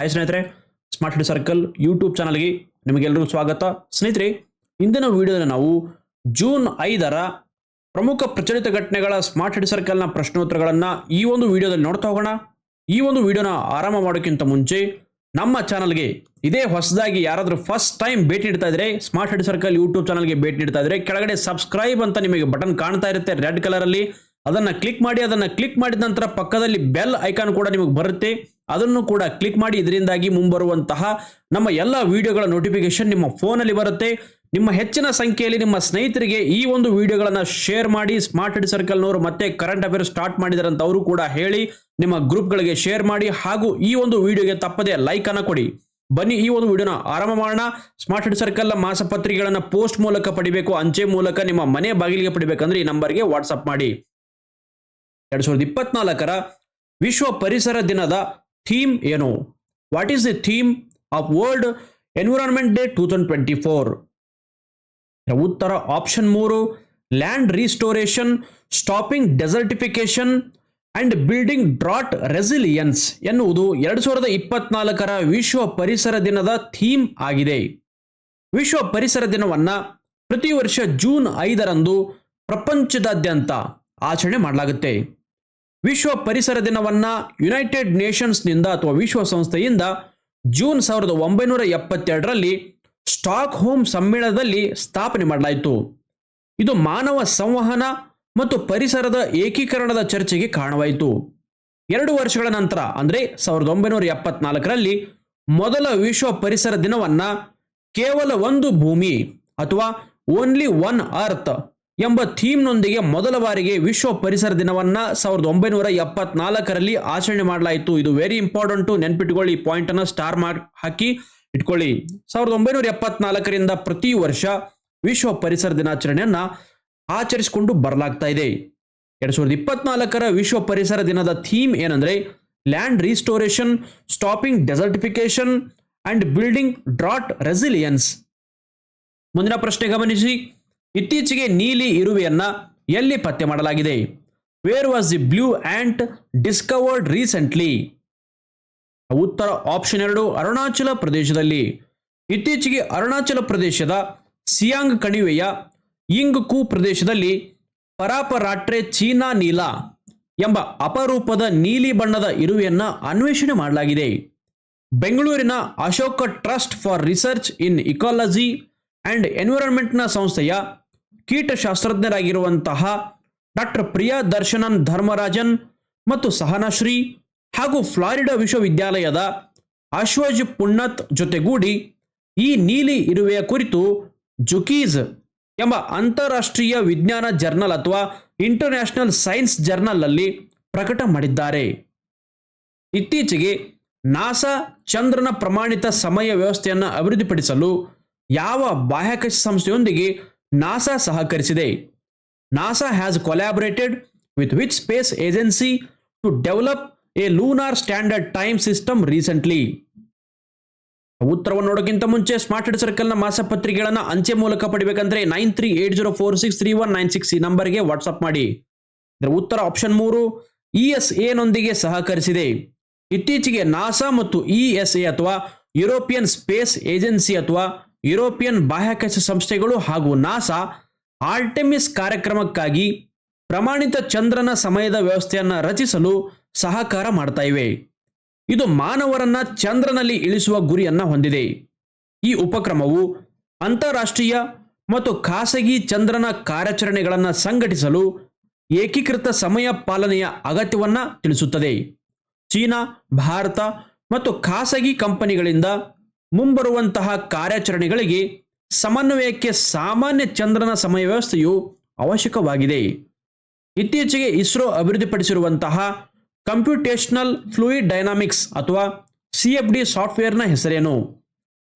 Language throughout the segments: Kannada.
ಹಾಯ್ ಸ್ನೇಹಿತರೆ. ಸ್ಮಾರ್ಟ್ ಸಿಟಿ ಸರ್ಕಲ್ ಯೂಟ್ಯೂಬ್ ಚಾನಲ್ಗೆ ನಿಮಗೆಲ್ಲರಿಗೂ ಸ್ವಾಗತ. ಸ್ನೇಹಿತರೆ, ಇಂದಿನ ವಿಡಿಯೋದಲ್ಲಿ ನಾವು ಜೂನ್ ಐದರ ಪ್ರಮುಖ ಪ್ರಚಲಿತ ಘಟನೆಗಳ ಸ್ಮಾರ್ಟ್ ಸಿಟಿ ಸರ್ಕಲ್ನ ಪ್ರಶ್ನೋತ್ತರಗಳನ್ನು ಈ ಒಂದು ವಿಡಿಯೋದಲ್ಲಿ ನೋಡ್ತಾ ಹೋಗೋಣ. ಈ ಒಂದು ವಿಡಿಯೋನ ಆರಾಮ ಮಾಡೋಕ್ಕಿಂತ ಮುಂಚೆ ನಮ್ಮ ಚಾನಲ್ಗೆ ಇದೇ ಹೊಸದಾಗಿ ಯಾರಾದರೂ ಫಸ್ಟ್ ಟೈಮ್ ಭೇಟಿ ನೀಡ್ತಾ ಇದ್ರೆ ಸ್ಮಾರ್ಟ್ ಸಿಟಿ ಸರ್ಕಲ್ ಯೂಟ್ಯೂಬ್ ಚಾನಲ್ಗೆ ಭೇಟಿ ನೀಡ್ತಾ ಇದ್ರೆ, ಕೆಳಗಡೆ ಸಬ್ಸ್ಕ್ರೈಬ್ ಅಂತ ನಿಮಗೆ ಬಟನ್ ಕಾಣ್ತಾ ಇರುತ್ತೆ ರೆಡ್ ಕಲರಲ್ಲಿ ಅದನ್ನು ಅದನ್ನ ಕ್ಲಿಕ್ ಮಾಡಿ, ಅದನ್ನು ಕ್ಲಿಕ್ ಮಾಡಿದ ನಂತರ ಪಕ್ಕದಲ್ಲಿ ಬೆಲ್ ಐಕಾನ್ ಕೂಡ ನಿಮಗೆ ಬರುತ್ತೆ. ಅದನ್ನು ಕೂಡ ಕ್ಲಿಕ್ ಮಾಡಿ ಇದರಿಂದಾಗಿ ಮುಂಬರುವಂತಹ ನಮ್ಮ ಎಲ್ಲ ವಿಡಿಯೋಗಳ ನೋಟಿಫಿಕೇಶನ್ ನಿಮ್ಮ ಫೋನಲ್ಲಿ ಬರುತ್ತೆ. ನಿಮ್ಮ ಹೆಚ್ಚಿನ ಸಂಖ್ಯೆಯಲ್ಲಿ ನಿಮ್ಮ ಸ್ನೇಹಿತರಿಗೆ ಈ ಒಂದು ವಿಡಿಯೋಗಳನ್ನು ಶೇರ್ ಮಾಡಿ ಸ್ಮಾರ್ಟ್ ಹೆಡ್ ಸರ್ಕಲ್ನವರು ಮತ್ತೆ ಕರೆಂಟ್ ಅಫೇರ್ ಸ್ಟಾರ್ಟ್ ಮಾಡಿದಾರಂತ ಅವರು ಕೂಡ ಹೇಳಿ ನಿಮ್ಮ ಗ್ರೂಪ್ಗಳಿಗೆ ಶೇರ್ ಮಾಡಿ ಹಾಗೂ ಈ ಒಂದು ವಿಡಿಯೋಗೆ ತಪ್ಪದೆ ಲೈಕ್ ಕೊಡಿ. ಬನ್ನಿ ಈ ಒಂದು ವಿಡಿಯೋನ ಆರಂಭ ಮಾಡೋಣ. ಸ್ಮಾರ್ಟ್ ಹೆಡ್ ಸರ್ಕಲ್ನ ಮಾಸಪತ್ರಿಕೆಗಳನ್ನು ಪೋಸ್ಟ್ ಮೂಲಕ ಪಡಿಬೇಕು, ಅಂಚೆ ಮೂಲಕ ನಿಮ್ಮ ಮನೆ ಬಾಗಿಲಿಗೆ ಪಡಿಬೇಕಂದ್ರೆ ಈ ನಂಬರ್ಗೆ ವಾಟ್ಸಪ್ ಮಾಡಿ. ಎರಡು ಸಾವಿರದ ಇಪ್ಪತ್ನಾಲ್ಕರ ವಿಶ್ವ ಪರಿಸರ ದಿನದ ಥೀಮ್ ಏನು? What is the theme of world environment day two thousand twenty four ಉತ್ತರ ಆಪ್ಷನ್ ಮೂರು land restoration stopping desertification and building drought resilience ಎನ್ನುವುದು ಎರಡು ಸಾವಿರದ ಇಪ್ಪತ್ನಾಲ್ಕರ ವಿಶ್ವ ಪರಿಸರ ದಿನದ ಥೀಮ್ ಆಗಿದೆ. ವಿಶ್ವ ಪರಿಸರ ದಿನವನ್ನು ಪ್ರತಿ ವರ್ಷ ಜೂನ್ ಐದರಂದು ಪ್ರಪಂಚದಾದ್ಯಂತ ಆಚರಣೆ ಮಾಡಲಾಗುತ್ತೆ. ವಿಶ್ವ ಪರಿಸರ ದಿನವನ್ನ ಯುನೈಟೆಡ್ ನೇಷನ್ಸ್ನಿಂದ ಅಥವಾ ವಿಶ್ವಸಂಸ್ಥೆಯಿಂದ ಜೂನ್ ಸಾವಿರದ ಒಂಬೈನೂರ ಎಪ್ಪತ್ತೆರಡರಲ್ಲಿ ಸ್ಟಾಕ್ ಹೋಮ್ ಸಮ್ಮೇಳನದಲ್ಲಿ ಸ್ಥಾಪನೆ ಮಾಡಲಾಯಿತು. ಇದು ಮಾನವ ಸಂವಹನ ಮತ್ತು ಪರಿಸರದ ಏಕೀಕರಣದ ಚರ್ಚೆಗೆ ಕಾರಣವಾಯಿತು. ಎರಡು ವರ್ಷಗಳ ನಂತರ, ಅಂದರೆ ಸಾವಿರದ ಒಂಬೈನೂರ ಎಪ್ಪತ್ನಾಲ್ಕರಲ್ಲಿ ಮೊದಲ ವಿಶ್ವ ಪರಿಸರ ದಿನವನ್ನ ಕೇವಲ ಒಂದು ಭೂಮಿ ಅಥವಾ ಓನ್ಲಿ ಒನ್ ಅರ್ತ್ ಎಂಬ ಥೀಮ್ನೊಂದಿಗೆ ಮೊದಲ ಬಾರಿಗೆ ವಿಶ್ವ ಪರಿಸರ ದಿನವನ್ನ ಸಾವಿರದ ಒಂಬೈನೂರ ಎಪ್ಪತ್ನಾಲ್ಕರಲ್ಲಿ ಆಚರಣೆ ಮಾಡಲಾಯಿತು. ಇದು ವೆರಿ ಇಂಪಾರ್ಟೆಂಟು ನೆನ್ಪಿಟ್ಕೊಳ್ಳಿ. ಈ ಪಾಯಿಂಟ್ ಅನ್ನು ಸ್ಟಾರ್ ಮಾರ್ಕ್ ಹಾಕಿ ಇಟ್ಕೊಳ್ಳಿ. ಸಾವಿರದ ಒಂಬೈನೂರ ಎಪ್ಪತ್ನಾಲ್ಕರಿಂದ ಪ್ರತಿ ವರ್ಷ ವಿಶ್ವ ಪರಿಸರ ದಿನಾಚರಣೆಯನ್ನ ಆಚರಿಸಿಕೊಂಡು ಬರಲಾಗ್ತಾ ಇದೆ. ಎರಡ್ ಸಾವಿರದ ಇಪ್ಪತ್ನಾಲ್ಕರ ವಿಶ್ವ ಪರಿಸರ ದಿನದ ಥೀಮ್ ಏನಂದ್ರೆ land restoration stopping desertification and building drought resilience ಮುಂದಿನ ಪ್ರಶ್ನೆ ಗಮನಿಸಿ. ಇತ್ತೀಚೆಗೆ ನೀಲಿ ಇರುವೆಯನ್ನ ಎಲ್ಲಿ ಪತ್ತೆ ಮಾಡಲಾಗಿದೆ? Where was the blue ant discovered recently ಉತ್ತರ ಆಪ್ಷನ್ ಎರಡು, ಅರುಣಾಚಲ ಪ್ರದೇಶದಲ್ಲಿ. ಇತ್ತೀಚೆಗೆ ಅರುಣಾಚಲ ಪ್ರದೇಶದ ಸಿಯಾಂಗ್ ಕಣಿವೆಯ ಇಂಗ್ಕು ಪ್ರದೇಶದಲ್ಲಿ ಪರಾಪರಾಟ್ರೆ ಚೀನಾ ನೀಲ ಎಂಬ ಅಪರೂಪದ ನೀಲಿ ಬಣ್ಣದ ಇರುವೆಯನ್ನ ಅನ್ವೇಷಣೆ ಮಾಡಲಾಗಿದೆ. ಬೆಂಗಳೂರಿನ Ashoka trust for research in ecology and ಎನ್ವಿರಾನ್ಮೆಂಟ್ನ ಸಂಸ್ಥೆಯ ಕೀಟಶಾಸ್ತ್ರಜ್ಞರಾಗಿರುವಂತಹ ಡಾಕ್ಟರ್ ಪ್ರಿಯಾ ದರ್ಶನನ್ ಧರ್ಮರಾಜನ್ ಮತ್ತು ಸಹನಾಶ್ರೀ ಹಾಗೂ ಫ್ಲಾರಿಡಾ ವಿಶ್ವವಿದ್ಯಾಲಯದ ಅಶ್ವಜ್ ಪುಣ್ಣತ್ ಜೊತೆಗೂಡಿ ಈ ನೀಲಿ ಇರುವೆಯ ಕುರಿತು ಜುಕೀಸ್ ಎಂಬ ಅಂತಾರಾಷ್ಟ್ರೀಯ ವಿಜ್ಞಾನ ಜರ್ನಲ್ ಅಥವಾ ಇಂಟರ್ನ್ಯಾಷನಲ್ ಸೈನ್ಸ್ ಜರ್ನಲ್ ಅಲ್ಲಿ ಪ್ರಕಟ ಮಾಡಿದ್ದಾರೆ. ಇತ್ತೀಚೆಗೆ ನಾಸಾ ಚಂದ್ರನ ಪ್ರಮಾಣಿತ ಸಮಯ ವ್ಯವಸ್ಥೆಯನ್ನು ಅಭಿವೃದ್ಧಿಪಡಿಸಲು ಯಾವ ಬಾಹ್ಯಾಕಾಶ ಸಂಸ್ಥೆಯೊಂದಿಗೆ NASA ಸಹಕರಿಸಿದೆ? NASA has collaborated with which space agency to develop a lunar standard time system recently ಉತ್ತರವನ್ನು ನೋಡೋಕ್ಕಿಂತ ಮುಂಚೆ ಸ್ಮಾರ್ಟ್ ಹೆಡ್ ಸರ್ಕಲ್ನ ಮಾಸಪತ್ರಿಕೆಗಳನ್ನು ಅಂಚೆ ಮೂಲಕ ಪಡಿಬೇಕಂದ್ರೆ nine three eight zero four six three one nine six ಈ ನಂಬರ್ಗೆ ವಾಟ್ಸಪ್ ಮಾಡಿ. ಇದರ ಉತ್ತರ ಆಪ್ಷನ್ ಮೂರು ಇ ಎಸ್ ಎನೊಂದಿಗೆ ಸಹಕರಿಸಿದೆ. ಇತ್ತೀಚೆಗೆ ನಾಸಾ ಮತ್ತು ಇ ಎಸ್ ಎ ಅಥವಾ ಯುರೋಪಿಯನ್ ಸ್ಪೇಸ್ ಏಜೆನ್ಸಿ ಅಥವಾ ಯುರೋಪಿಯನ್ ಬಾಹ್ಯಾಕಾಶ ಸಂಸ್ಥೆಗಳು ಹಾಗೂ ನಾಸಾ ಆರ್ಟೆಮಿಸ್ ಕಾರ್ಯಕ್ರಮಕ್ಕಾಗಿ ಪ್ರಮಾಣಿತ ಚಂದ್ರನ ಸಮಯದ ವ್ಯವಸ್ಥೆಯನ್ನು ರಚಿಸಲು ಸಹಕಾರ ಮಾಡ್ತಾ ಇವೆ. ಇದು ಮಾನವರನ್ನ ಚಂದ್ರನಲ್ಲಿ ಇಳಿಸುವ ಗುರಿಯನ್ನ ಹೊಂದಿದೆ. ಈ ಉಪಕ್ರಮವು ಅಂತಾರಾಷ್ಟ್ರೀಯ ಮತ್ತು ಖಾಸಗಿ ಚಂದ್ರನ ಕಾರ್ಯಾಚರಣೆಗಳನ್ನು ಸಂಘಟಿಸಲು ಏಕೀಕೃತ ಸಮಯ ಪಾಲನೆಯ ಅಗತ್ಯವನ್ನು ತಿಳಿಸುತ್ತದೆ. ಚೀನಾ, ಭಾರತ ಮತ್ತು ಖಾಸಗಿ ಕಂಪನಿಗಳಿಂದ ಮುಂಬರುವಂತಹ ಕಾರ್ಯಾಚರಣೆಗಳಿಗೆ ಸಮನ್ವಯಕ್ಕೆ ಸಾಮಾನ್ಯ ಚಂದ್ರನ ಸಮಯ ವ್ಯವಸ್ಥೆಯು ಅವಶ್ಯಕವಾಗಿದೆ. ಇತ್ತೀಚೆಗೆ ಇಸ್ರೋ ಅಭಿವೃದ್ಧಿಪಡಿಸಿರುವಂತಹ ಕಂಪ್ಯೂಟೇಷನಲ್ ಫ್ಲೂಯಿಡ್ ಡೈನಾಮಿಕ್ಸ್ ಅಥವಾ ಸಿ ಎಫ್ ಡಿ ಸಾಫ್ಟ್ವೇರ್ನ ಹೆಸರೇನು?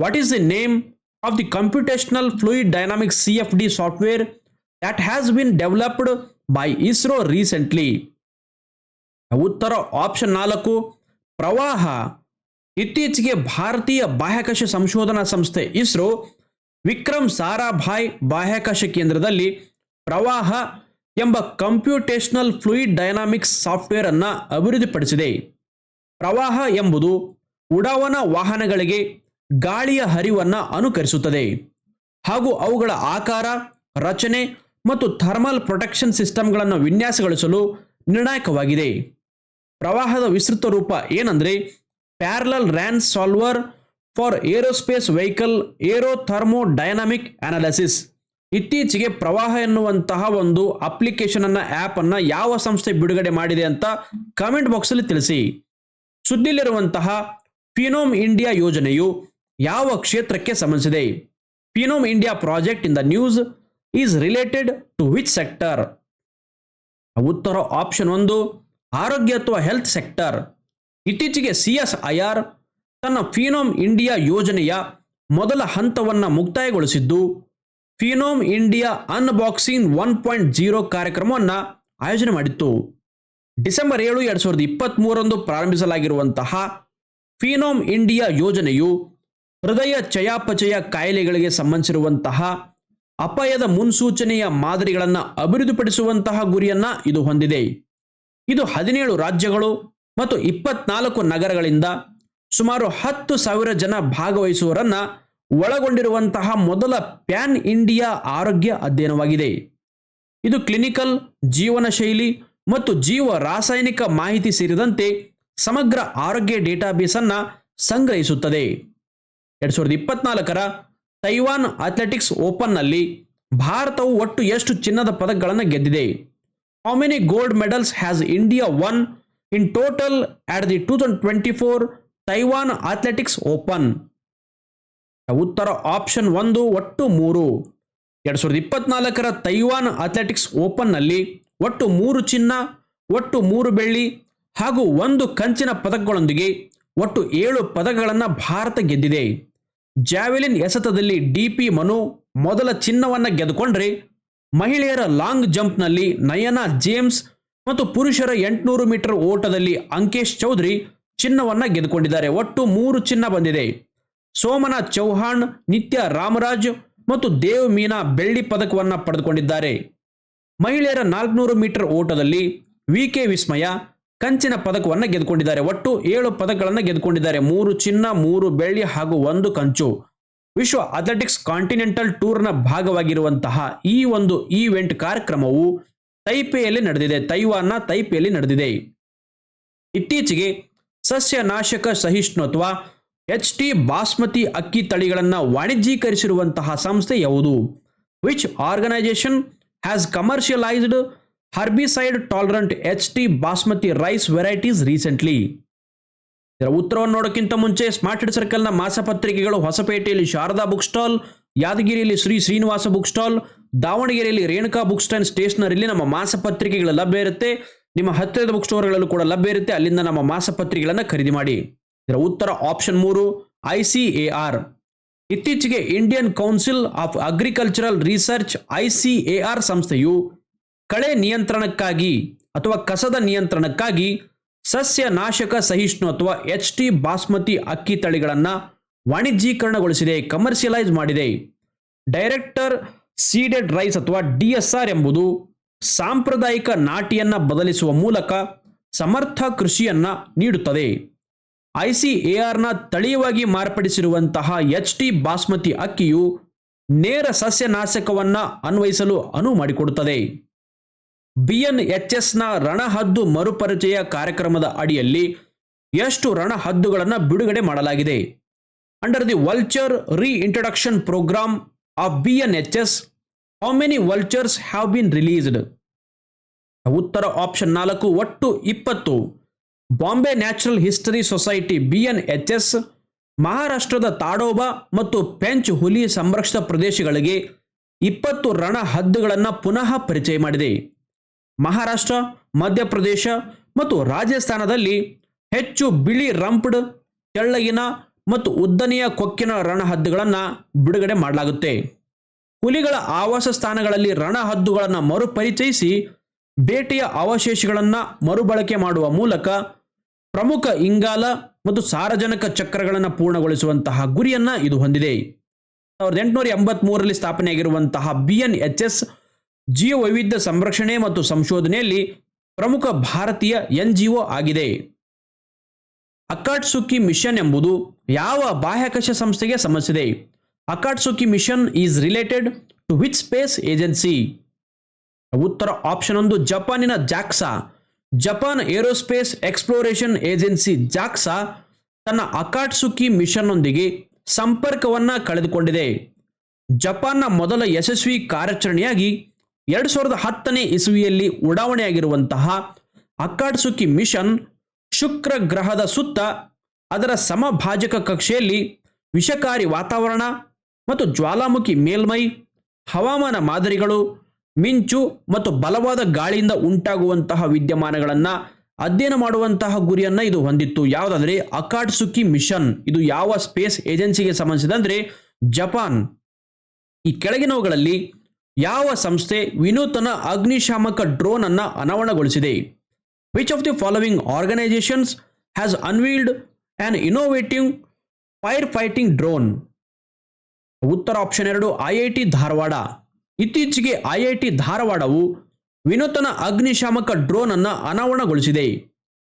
What is the name of the computational fluid dynamics C F D software that has been developed by ISRO recently ಉತ್ತರ ಆಪ್ಷನ್ ನಾಲ್ಕು, ಪ್ರವಾಹ. ಇತ್ತೀಚೆಗೆ ಭಾರತೀಯ ಬಾಹ್ಯಾಕಾಶ ಸಂಶೋಧನಾ ಸಂಸ್ಥೆ ಇಸ್ರೋ, ವಿಕ್ರಮ್ ಸಾರಾಭಾಯ್ ಬಾಹ್ಯಾಕಾಶ ಕೇಂದ್ರದಲ್ಲಿ ಪ್ರವಾಹ ಎಂಬ ಕಂಪ್ಯೂಟೇಷನಲ್ ಫ್ಲೂಯಿಡ್ ಡೈನಾಮಿಕ್ಸ್ ಸಾಫ್ಟ್ವೇರ್ ಅನ್ನು ಅಭಿವೃದ್ಧಿಪಡಿಸಿದೆ. ಪ್ರವಾಹ ಎಂಬುದು ಉಡಾವಣ ವಾಹನಗಳಿಗೆ ಗಾಳಿಯ ಹರಿವನ್ನು ಅನುಕರಿಸುತ್ತದೆ. ಹಾಗೂ ಅವುಗಳ ಆಕಾರ, ರಚನೆ ಮತ್ತು ಥರ್ಮಲ್ ಪ್ರೊಟೆಕ್ಷನ್ ಸಿಸ್ಟಮ್ಗಳನ್ನು ವಿನ್ಯಾಸಗೊಳಿಸಲು ನಿರ್ಣಾಯಕವಾಗಿದೆ. ಪ್ರವಾಹದ ವಿಸ್ತೃತ ರೂಪ ಏನಂದ್ರೆ parallel RANS solver for aerospace vehicle aerothermodynamic analysis ಇತ್ತೀಚೆಗೆ ಪ್ರವಾಹ ಎನ್ನುವಂತಹ ಒಂದು ಅಪ್ಲಿಕೇಶನ್ ಅನ್ನ ಆ್ಯಪ್ ಅನ್ನ ಯಾವ ಸಂಸ್ಥೆ ಬಿಡುಗಡೆ ಮಾಡಿದೆ ಅಂತ ಕಾಮೆಂಟ್ ಬಾಕ್ಸ್ ಅಲ್ಲಿ ತಿಳಿಸಿ. ಸುದ್ದಿಲಿರುವಂತಹ ಫಿನೋಮ್ ಇಂಡಿಯಾ ಯೋಜನೆಯು ಯಾವ ಕ್ಷೇತ್ರಕ್ಕೆ ಸಂಬಂಧಿಸಿದೆ? Phenome India project in the news is related to which sector ಉತ್ತರ ಆಪ್ಷನ್ ಒಂದು, ಆರೋಗ್ಯ ಅಥವಾ ಹೆಲ್ತ್ ಸೆಕ್ಟರ್ ಇತ್ತೀಚೆಗೆ ಸಿ ಎಸ್ ಐ ತನ್ನ ಫಿನೋಮ್ ಇಂಡಿಯಾ ಯೋಜನೆಯ ಮೊದಲ ಹಂತವನ್ನು ಮುಕ್ತಾಯಗೊಳಿಸಿದ್ದು, phenome India unboxing one point zero ಕಾರ್ಯಕ್ರಮವನ್ನು ಆಯೋಜನೆ ಮಾಡಿತ್ತು. ಡಿಸೆಂಬರ್ ಏಳು ಎರಡು ಸಾವಿರದ ಇಪ್ಪತ್ತ್ ಮೂರರಂದು ಪ್ರಾರಂಭಿಸಲಾಗಿರುವಂತಹ ಫಿನೋಮ್ ಇಂಡಿಯಾ ಯೋಜನೆಯು ಹೃದಯ ಚಯಾಪಚಯ ಕಾಯಿಲೆಗಳಿಗೆ ಸಂಬಂಧಿಸಿರುವಂತಹ ಅಪಾಯದ ಮುನ್ಸೂಚನೆಯ ಮಾದರಿಗಳನ್ನು ಅಭಿವೃದ್ಧಿಪಡಿಸುವಂತಹ ಗುರಿಯನ್ನು ಇದು ಹೊಂದಿದೆ. ಇದು ಹದಿನೇಳು ರಾಜ್ಯಗಳು ಮತ್ತು ಇಪ್ಪತ್ನಾಲ್ಕು ನಗರಗಳಿಂದ ಸುಮಾರು ಹತ್ತು ಸಾವಿರ ಜನ ಭಾಗವಹಿಸುವರನ್ನ ಒಳಗೊಂಡಿರುವಂತಹ ಮೊದಲ ಪ್ಯಾನ್ ಇಂಡಿಯಾ ಆರೋಗ್ಯ ಅಧ್ಯಯನವಾಗಿದೆ. ಇದು ಕ್ಲಿನಿಕಲ್, ಜೀವನ ಶೈಲಿ ಮತ್ತು ಜೀವ ರಾಸಾಯನಿಕ ಮಾಹಿತಿ ಸೇರಿದಂತೆ ಸಮಗ್ರ ಆರೋಗ್ಯ ಡೇಟಾಬೇಸ್ ಅನ್ನ ಸಂಗ್ರಹಿಸುತ್ತದೆ. ಎರಡ್ ಸಾವಿರದ ಇಪ್ಪತ್ನಾಲ್ಕರ ತೈವಾನ್ ಅಥ್ಲೆಟಿಕ್ಸ್ ಓಪನ್ನಲ್ಲಿ ಭಾರತವು ಒಟ್ಟು ಎಷ್ಟು ಚಿನ್ನದ ಪದಕಗಳನ್ನು ಗೆದ್ದಿದೆ? How many gold medals has India won in total at the two thousand twenty four Taiwan athletics open ಉತ್ತರ ಆಪ್ಷನ್ ಒಂದು ಒಟ್ಟು ಮೂರು. ಎರಡ್ ಸಾವಿರದ ಇಪ್ಪತ್ನಾಲ್ಕರ ತೈವಾನ್ ಅಥ್ಲೆಟಿಕ್ಸ್ ಓಪನ್ನಲ್ಲಿ ಒಟ್ಟು ಮೂರು ಚಿನ್ನ, ಒಟ್ಟು ಮೂರು ಬೆಳ್ಳಿ, ಹಾಗೂ ಒಂದು ಕಂಚಿನ ಪದಕಗಳೊಂದಿಗೆ ಒಟ್ಟು ಏಳು ಪದಕಗಳನ್ನು ಭಾರತ ಗೆದ್ದಿದೆ. ಜಾವೆಲಿನ್ ಎಸೆತದಲ್ಲಿ ಡಿ ಪಿ ಮನು ಮೊದಲ ಚಿನ್ನವನ್ನು ಗೆದ್ದುಕೊಂಡ್ರೆ ಮಹಿಳೆಯರ ಲಾಂಗ್ ಜಂಪ್ನಲ್ಲಿ ನಯನಾ ಜೇಮ್ಸ್ ಮತ್ತು ಪುರುಷರ ಎಂಟುನೂರು ಮೀಟರ್ ಓಟದಲ್ಲಿ ಅಂಕೇಶ್ ಚೌಧರಿ ಚಿನ್ನವನ್ನು ಗೆದ್ದುಕೊಂಡಿದ್ದಾರೆ. ಒಟ್ಟು ಮೂರು ಚಿನ್ನ ಬಂದಿದೆ. ಸೋಮನಾಥ್ ಚೌಹಾಣ್, ನಿತ್ಯ ರಾಮರಾಜ್ ಮತ್ತು ದೇವ್ ಮೀನಾ ಬೆಳ್ಳಿ ಪದಕವನ್ನು ಪಡೆದುಕೊಂಡಿದ್ದಾರೆ. ಮಹಿಳೆಯರ ನಾಲ್ಕುನೂರು ಮೀಟರ್ ಓಟದಲ್ಲಿ ವಿ ಕೆ ವಿಸ್ಮಯ ಕಂಚಿನ ಪದಕವನ್ನು ಗೆದ್ದುಕೊಂಡಿದ್ದಾರೆ. ಒಟ್ಟು ಏಳು ಪದಕಗಳನ್ನು ಗೆದ್ದುಕೊಂಡಿದ್ದಾರೆ. ಮೂರು ಚಿನ್ನ, ಮೂರು ಬೆಳ್ಳಿ ಹಾಗೂ ಒಂದು ಕಂಚು. ವಿಶ್ವ ಅಥ್ಲೆಟಿಕ್ಸ್ ಕಾಂಟಿನೆಂಟಲ್ ಟೂರ್ನ ಭಾಗವಾಗಿರುವಂತಹ ಈ ಒಂದು ಈವೆಂಟ್ ಕಾರ್ಯಕ್ರಮವು ತೈಪೆಯಲ್ಲಿ ನಡೆದಿದೆ, ತೈವಾನ್ನ ತೈಪೆಯಲ್ಲಿ ನಡೆದಿದೆ. ಇತ್ತೀಚೆಗೆ ಸಸ್ಯನಾಶಕ ಸಹಿಷ್ಣುತ್ವ, ಎಚ್ ಟಿ ಬಾಸ್ಮತಿ ಅಕ್ಕಿ ತಳಿಗಳನ್ನು ವಾಣಿಜ್ಯೀಕರಿಸಿರುವಂತಹ ಸಂಸ್ಥೆ ಯಾವುದು? Which organisation has commercialised herbicide tolerant H T basmati rice varieties recently ಇದರ ಉತ್ತರವನ್ನು ನೋಡೋಕ್ಕಿಂತ ಮುಂಚೆ ಸ್ಮಾರ್ಟ್ ಸರ್ಕಲ್ನ ಮಾಸಪತ್ರಿಕೆಗಳು ಹೊಸಪೇಟೆಯಲ್ಲಿ ಶಾರದಾ ಬುಕ್ ಸ್ಟಾಲ್, ಯಾದಗಿರಿಯಲ್ಲಿ ಶ್ರೀ ಶ್ರೀನಿವಾಸ ಬುಕ್ ಸ್ಟಾಲ್ ದಾವಣಗೆರೆಯಲ್ಲಿ ರೇಣುಕಾ ಬುಕ್ ಸ್ಟ್ಯಾಂಡ್ ಸ್ಟೇಷನರಿಲಿ ನಮ್ಮ ಮಾಸಪತ್ರಿಕೆಗಳು ಲಭ್ಯ ಇರುತ್ತೆ. ನಿಮ್ಮ ಹತ್ತಿರದ ಬುಕ್ ಸ್ಟೋರ್ಗಳಲ್ಲೂ ಕೂಡ ಲಭ್ಯ ಇರುತ್ತೆ. ಅಲ್ಲಿಂದ ನಮ್ಮ ಮಾಸಪತ್ರಿಕೆಗಳನ್ನು ಖರೀದಿ ಮಾಡಿ. ಇದರ ಉತ್ತರ ಆಪ್ಷನ್ ಮೂರು, ಐ ಸಿ ಎ ಆರ್. ಇತ್ತೀಚೆಗೆ Indian council of agricultural research, I C A R ಸಂಸ್ಥೆಯು ಕಳೆ ನಿಯಂತ್ರಣಕ್ಕಾಗಿ ಅಥವಾ ಕಸದ ನಿಯಂತ್ರಣಕ್ಕಾಗಿ ಸಸ್ಯ ನಾಶಕ ಸಹಿಷ್ಣು ಅಥವಾ ಎಚ್ ಟಿ ಬಾಸ್ಮತಿ ಅಕ್ಕಿ ತಳಿಗಳನ್ನು ವಾಣಿಜ್ಯೀಕರಣಗೊಳಿಸಿದೆ, ಕಮರ್ಷಿಯಲೈಸ್ ಮಾಡಿದೆ. ಡೈರೆಕ್ಟರ್ ಸೀಡೆಡ್ ರೈಸ್ ಅಥವಾ ಡಿ ಎಸ್ ಆರ್ ಎಂಬುದು ಸಾಂಪ್ರದಾಯಿಕ ನಾಟಿಯನ್ನ ಬದಲಿಸುವ ಮೂಲಕ ಸಮರ್ಥ ಕೃಷಿಯನ್ನ ನೀಡುತ್ತದೆ. ಐಸಿಎಆರ್ನ ತಳೀಯವಾಗಿ ಮಾರ್ಪಡಿಸಿರುವಂತಹ ಎಚ್ ಟಿ ಬಾಸ್ಮತಿ ಅಕ್ಕಿಯು ನೇರ ಸಸ್ಯನಾಶಕವನ್ನ ಅನ್ವಯಿಸಲು ಅನುವು ಮಾಡಿಕೊಡುತ್ತದೆ. ಬಿಎನ್ಎಚ್ಎಸ್ನ ರಣಹದ್ದು ಮರುಪರಿಚಯ ಕಾರ್ಯಕ್ರಮದ ಅಡಿಯಲ್ಲಿ ಎಷ್ಟು ರಣಹದ್ದುಗಳನ್ನು ಬಿಡುಗಡೆ ಮಾಡಲಾಗಿದೆ? Under the vulture reintroduction H S how many vultures have been released ಉತ್ತರ ಆಪ್ಷನ್ ನಾಲ್ಕು, ಒಟ್ಟು ಇಪ್ಪತ್ತು. Bombay natural history society B N H S ಮಹಾರಾಷ್ಟ್ರದ ತಾಡೋಬಾ ಮತ್ತು ಪೆಂಚ್ ಹುಲಿ ಸಂರಕ್ಷಿತ ಪ್ರದೇಶಗಳಿಗೆ ಇಪ್ಪತ್ತು ರಣ ಹದ್ದುಗಳನ್ನು ಪುನಃ ಪರಿಚಯ ಮಾಡಿದೆ. ಮಹಾರಾಷ್ಟ್ರ, ಮಧ್ಯಪ್ರದೇಶ ಮತ್ತು ರಾಜಸ್ಥಾನದಲ್ಲಿ ಹೆಚ್ಚು ಬಿಳಿ ರಂಪ್ಡ್, ತೆಳ್ಳಗಿನ ಮತ್ತು ಉದ್ದನೆಯ ಕೊಕ್ಕಿನ ರಣಹದ್ದುಗಳನ್ನು ಬಿಡುಗಡೆ ಮಾಡಲಾಗುತ್ತೆ. ಹುಲಿಗಳ ಆವಾಸ ಸ್ಥಾನಗಳಲ್ಲಿ ರಣಹದ್ದುಗಳನ್ನು ಮರುಪರಿಚಯಿಸಿ ಬೇಟೆಯ ಅವಶೇಷಗಳನ್ನು ಮರುಬಳಕೆ ಮಾಡುವ ಮೂಲಕ ಪ್ರಮುಖ ಇಂಗಾಲ ಮತ್ತು ಸಾರಜನಕ ಚಕ್ರಗಳನ್ನು ಪೂರ್ಣಗೊಳಿಸುವಂತಹ ಗುರಿಯನ್ನು ಇದು ಹೊಂದಿದೆ. ಸಾವಿರದ ಎಂಟುನೂರ ಎಂಬತ್ಮೂರರಲ್ಲಿ ಸ್ಥಾಪನೆಯಾಗಿರುವಂತಹ ಬಿ ಎನ್ ಎಚ್ ಎಸ್ ಜೀವ ವೈವಿಧ್ಯ ಸಂರಕ್ಷಣೆ ಮತ್ತು ಸಂಶೋಧನೆಯಲ್ಲಿ ಪ್ರಮುಖ ಭಾರತೀಯ ಎನ್ ಜಿ ಒ ಆಗಿದೆ. ಅಕಾಟ್ಸುಕಿ ಮಿಷನ್ ಎಂಬುದು ಯಾವ ಬಾಹ್ಯಾಕಾಶ ಸಂಸ್ಥೆಗೆ ಸಂಬಂಧಿಸಿದೆ? Akatsuki mission is related to which space agency? ಉತ್ತರ ಆಪ್ಷನ್ ಒಂದು, ಜಪಾನಿನ JAXA. Japan aerospace exploration agency JAXA ತನ್ನ ಅಕಾಟ್ಸುಕಿ ಮಿಷನ್ನೊಂದಿಗೆ ಸಂಪರ್ಕವನ್ನ ಕಳೆದುಕೊಂಡಿದೆ. ಜಪಾನ್ನ ಮೊದಲ ಯಶಸ್ವಿ ಕಾರ್ಯಾಚರಣೆಯಾಗಿ ಎರಡು ಸಾವಿರದ ಹತ್ತನೇ ಇಸುವಿಯಲ್ಲಿ ಉಡಾವಣೆಯಾಗಿರುವಂತಹ ಅಕಾಟ್ಸುಕಿ ಮಿಷನ್ ಶುಕ್ರ ಗ್ರಹದ ಸುತ್ತ ಅದರ ಸಮಭಾಜಕ ಕಕ್ಷೆಯಲ್ಲಿ ವಿಷಕಾರಿ ವಾತಾವರಣ ಮತ್ತು ಜ್ವಾಲಾಮುಖಿ ಮೇಲ್ಮೈ, ಹವಾಮಾನ ಮಾದರಿಗಳು, ಮಿಂಚು ಮತ್ತು ಬಲವಾದ ಗಾಳಿಯಿಂದ ಉಂಟಾಗುವಂತಹ ವಿದ್ಯಮಾನಗಳನ್ನು ಅಧ್ಯಯನ ಮಾಡುವಂತಹ ಗುರಿಯನ್ನು ಇದು ಹೊಂದಿತ್ತು. ಯಾವುದಾದ್ರೆ ಅಕಾಟ್ಸುಕಿ ಮಿಷನ್. ಇದು ಯಾವ ಸ್ಪೇಸ್ ಏಜೆನ್ಸಿಗೆ ಸಂಬಂಧಿಸಿದಂದ್ರೆ ಜಪಾನ್. ಈ ಕೆಳಗಿನವುಗಳಲ್ಲಿ ಯಾವ ಸಂಸ್ಥೆ ವಿನೂತನ ಅಗ್ನಿಶಾಮಕ ಡ್ರೋನ್ ಅನ್ನು ಅನಾವರಣಗೊಳಿಸಿದೆ? Which of the following organizations has unveiled an innovative fire fighting drone ಉತ್ತರ ಆಪ್ಷನ್ ಎರಡು ಐ ಐ ಟಿ ಧಾರವಾಡ. ಇತ್ತೀಚೆಗೆ ಐ ಐ ಟಿ ಧಾರವಾಡವು ವಿನೂತನ ಅಗ್ನಿಶಾಮಕ ಡ್ರೋನ್ ಅನ್ನು ಅನಾವರಣಗೊಳಿಸಿದೆ.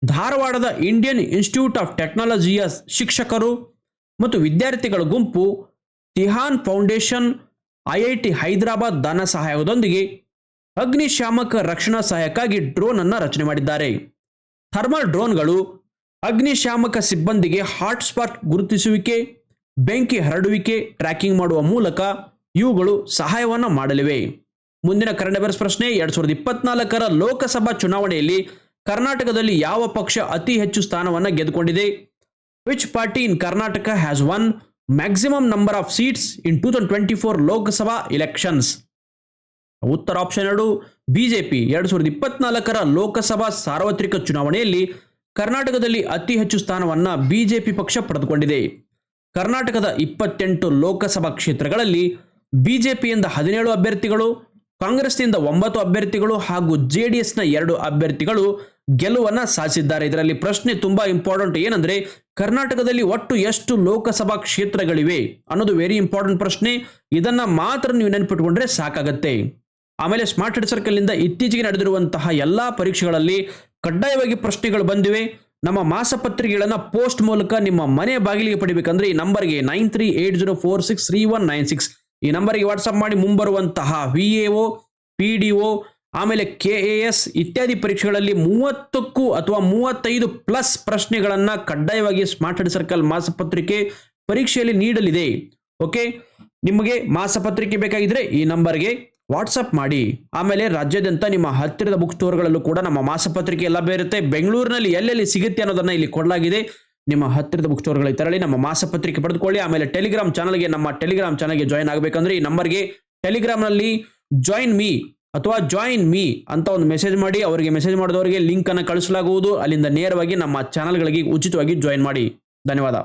ಧಾರವಾಡದ ಇಂಡಿಯನ್ ಇನ್ಸ್ಟಿಟ್ಯೂಟ್ ಆಫ್ ಟೆಕ್ನಾಲಜಿಯ ಶಿಕ್ಷಕರು ಮತ್ತು ವಿದ್ಯಾರ್ಥಿಗಳ ಗುಂಪು Tihan foundation I I T Hyderabad ಧನ ಸಹಾಯದೊಂದಿಗೆ ಅಗ್ನಿಶಾಮಕ ರಕ್ಷಣಾ ಸಹಾಯಕ್ಕಾಗಿ ಡ್ರೋನ್ ಅನ್ನು ರಚನೆ ಮಾಡಿದ್ದಾರೆ. ಥರ್ಮಲ್ ಡ್ರೋನ್ಗಳು ಅಗ್ನಿಶಾಮಕ ಸಿಬ್ಬಂದಿಗೆ ಹಾಟ್ಸ್ಪಾಟ್ ಗುರುತಿಸುವಿಕೆ, ಬೆಂಕಿ ಹರಡುವಿಕೆ, ಟ್ರ್ಯಾಕಿಂಗ್ ಮಾಡುವ ಮೂಲಕ ಇವುಗಳು ಸಹಾಯವನ್ನು ಮಾಡಲಿವೆ. ಮುಂದಿನ ಕರೆಂಟ್ ಅಫೇರ್ಸ್ ಪ್ರಶ್ನೆ, ಎರಡ್ ಸಾವಿರದ ಇಪ್ಪತ್ನಾಲ್ಕರ ಲೋಕಸಭಾ ಚುನಾವಣೆಯಲ್ಲಿ ಕರ್ನಾಟಕದಲ್ಲಿ ಯಾವ ಪಕ್ಷ ಅತಿ ಹೆಚ್ಚು ಸ್ಥಾನವನ್ನು ಗೆದ್ದುಕೊಂಡಿದೆ? Which party in Karnataka has won maximum number of seats in two thousand twenty four Lok Sabha elections ಉತ್ತರ ಆಪ್ಷನ್ ಎರಡು ಬಿಜೆಪಿ ಎರಡು ಸಾವಿರದ ಇಪ್ಪತ್ನಾಲ್ಕರ ಲೋಕಸಭಾ ಸಾರ್ವತ್ರಿಕ ಚುನಾವಣೆಯಲ್ಲಿ ಕರ್ನಾಟಕದಲ್ಲಿ ಅತಿ ಹೆಚ್ಚು ಸ್ಥಾನವನ್ನು ಬಿಜೆಪಿ ಪಕ್ಷ ಪಡೆದುಕೊಂಡಿದೆ. ಕರ್ನಾಟಕದ ಇಪ್ಪತ್ತೆಂಟು ಲೋಕಸಭಾ ಕ್ಷೇತ್ರಗಳಲ್ಲಿ ಬಿಜೆಪಿಯಿಂದ ಹದಿನೇಳು ಅಭ್ಯರ್ಥಿಗಳು ಕಾಂಗ್ರೆಸ್ನಿಂದ ಒಂಬತ್ತು ಅಭ್ಯರ್ಥಿಗಳು ಹಾಗೂ ಜೆ ಡಿ ಎಸ್ನ ಎರಡು ಅಭ್ಯರ್ಥಿಗಳು ಗೆಲುವನ್ನ ಸಾಧಿಸಿದ್ದಾರೆ. ಇದರಲ್ಲಿ ಪ್ರಶ್ನೆ ತುಂಬಾ ಇಂಪಾರ್ಟೆಂಟ್ ಏನಂದ್ರೆ, ಕರ್ನಾಟಕದಲ್ಲಿ ಒಟ್ಟು ಎಷ್ಟು ಲೋಕಸಭಾ ಕ್ಷೇತ್ರಗಳಿವೆ ಅನ್ನೋದು ವೆರಿ ಇಂಪಾರ್ಟೆಂಟ್ ಪ್ರಶ್ನೆ. ಇದನ್ನ ಮಾತ್ರ ನೀವು ನೆನಪಿಟ್ಕೊಂಡ್ರೆ ಸಾಕಾಗತ್ತೆ. ಆಮೇಲೆ ಸ್ಮಾರ್ಟ್ ಹೆಡ್ ಸರ್ಕಲ್ ಇಂದ ಇತ್ತೀಚೆಗೆ ನಡೆದಿರುವಂತಹ ಎಲ್ಲಾ ಪರೀಕ್ಷೆಗಳಲ್ಲಿ ಕಡ್ಡಾಯವಾಗಿ ಪ್ರಶ್ನೆಗಳು ಬಂದಿವೆ. ನಮ್ಮ ಮಾಸಪತ್ರಿಕೆಗಳನ್ನು ಪೋಸ್ಟ್ ಮೂಲಕ ನಿಮ್ಮ ಮನೆ ಬಾಗಿಲಿಗೆ ಪಡಿಬೇಕಂದ್ರೆ ಈ ನಂಬರ್ಗೆ nine three eight zero four six three one nine six. ಈ ನಂಬರ್ಗೆ ವಾಟ್ಸಪ್ ಮಾಡಿ ಮುಂಬರುವಂತಹ V A O, P D O, ಆಮೇಲೆ ಕೆ ಎ ಎಸ್ ಇತ್ಯಾದಿ ಪರೀಕ್ಷೆಗಳಲ್ಲಿ ಮೂವತ್ತಕ್ಕೂ ಅಥವಾ ಮೂವತ್ತೈದು ಪ್ಲಸ್ ಪ್ರಶ್ನೆಗಳನ್ನು ಕಡ್ಡಾಯವಾಗಿ ಸ್ಮಾರ್ಟ್ ಹೆಡ್ ಸರ್ಕಲ್ ಮಾಸಪತ್ರಿಕೆ ಪರೀಕ್ಷೆಯಲ್ಲಿ ನೀಡಲಿದೆ. ಓಕೆ? ನಿಮಗೆ ಮಾಸಪತ್ರಿಕೆ ಬೇಕಾಗಿದ್ರೆ ಈ ನಂಬರ್ಗೆ ವಾಟ್ಸಪ್ ಮಾಡಿ, ಆಮೇಲೆ ರಾಜ್ಯಾದ್ಯಂತ ನಿಮ್ಮ ಹತ್ತಿರದ ಬುಕ್ ಸ್ಟೋರ್ಗಳಲ್ಲೂ ಕೂಡ ನಮ್ಮ ಮಾಸಪತ್ರಿಕೆ ಲಭ್ಯ ಇರುತ್ತೆ ಬೆಂಗಳೂರಿನಲ್ಲಿ ಎಲ್ಲೆಲ್ಲಿ ಸಿಗುತ್ತೆ ಅನ್ನೋದನ್ನ ಇಲ್ಲಿ ಕೊಡಲಾಗಿದೆ. ನಿಮ್ಮ ಹತ್ತಿರದ ಬುಕ್ ಸ್ಟೋರ್ಗಳಿಗೆ ತೆರಳಿ, ನಮ್ಮ ಮಾಸಪತ್ರಿಕೆ ಪಡೆದುಕೊಳ್ಳಿ. ಆಮೇಲೆ ಟೆಲಿಗ್ರಾಮ್ ಚಾನಲ್ಗೆ ನಮ್ಮ ಟೆಲಿಗ್ರಾಮ್ ಚಾನಲ್ಗೆ ಜಾಯ್ನ್ ಆಗಬೇಕಂದ್ರೆ ಈ ನಂಬರ್ಗೆ ಟೆಲಿಗ್ರಾಮ್ನಲ್ಲಿ ಜಾಯಿನ್ ಮೀ ಅಥವಾ ಜಾಯಿನ್ ಮೀ ಅಂತ ಒಂದು ಮೆಸೇಜ್ ಮಾಡಿ. ಅವರಿಗೆ ಮೆಸೇಜ್ ಮಾಡಿದವರಿಗೆ ಲಿಂಕ್ ಅನ್ನು ಕಳಿಸಲಾಗುವುದು. ಅಲ್ಲಿಂದ ನೇರವಾಗಿ ನಮ್ಮ ಚಾನಲ್ಗಳಿಗೆ ಉಚಿತವಾಗಿ ಜಾಯಿನ್ ಮಾಡಿ. ಧನ್ಯವಾದ.